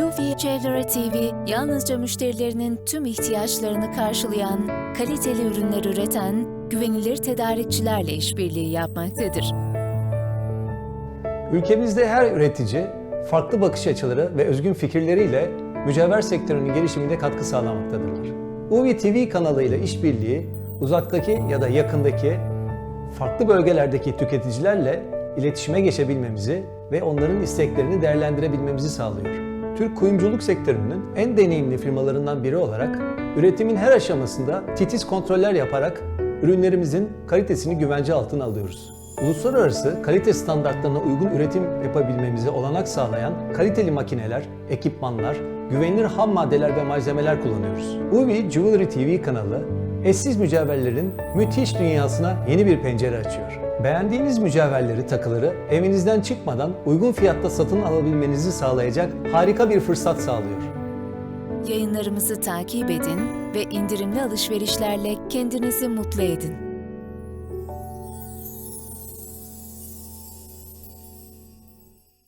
UV Çevre TV, yalnızca müşterilerinin tüm ihtiyaçlarını karşılayan, kaliteli ürünler üreten, güvenilir tedarikçilerle işbirliği yapmaktadır. Ülkemizde her üretici farklı bakış açıları ve özgün fikirleriyle mücevher sektörünün gelişimine katkı sağlamaktadırlar. UV TV kanalıyla işbirliği uzaktaki ya da yakındaki farklı bölgelerdeki tüketicilerle iletişime geçebilmemizi ve onların isteklerini değerlendirebilmemizi sağlıyor. Türk kuyumculuk sektörünün en deneyimli firmalarından biri olarak üretimin her aşamasında titiz kontroller yaparak ürünlerimizin kalitesini güvence altına alıyoruz. Uluslararası kalite standartlarına uygun üretim yapabilmemize olanak sağlayan kaliteli makineler, ekipmanlar, güvenilir ham maddeler ve malzemeler kullanıyoruz. UV Jewelry TV kanalı, eşsiz mücevherlerin müthiş dünyasına yeni bir pencere açıyor. Beğendiğiniz mücevherleri, takıları evinizden çıkmadan uygun fiyatta satın alabilmenizi sağlayacak harika bir fırsat sağlıyor. Yayınlarımızı takip edin ve indirimli alışverişlerle kendinizi mutlu edin.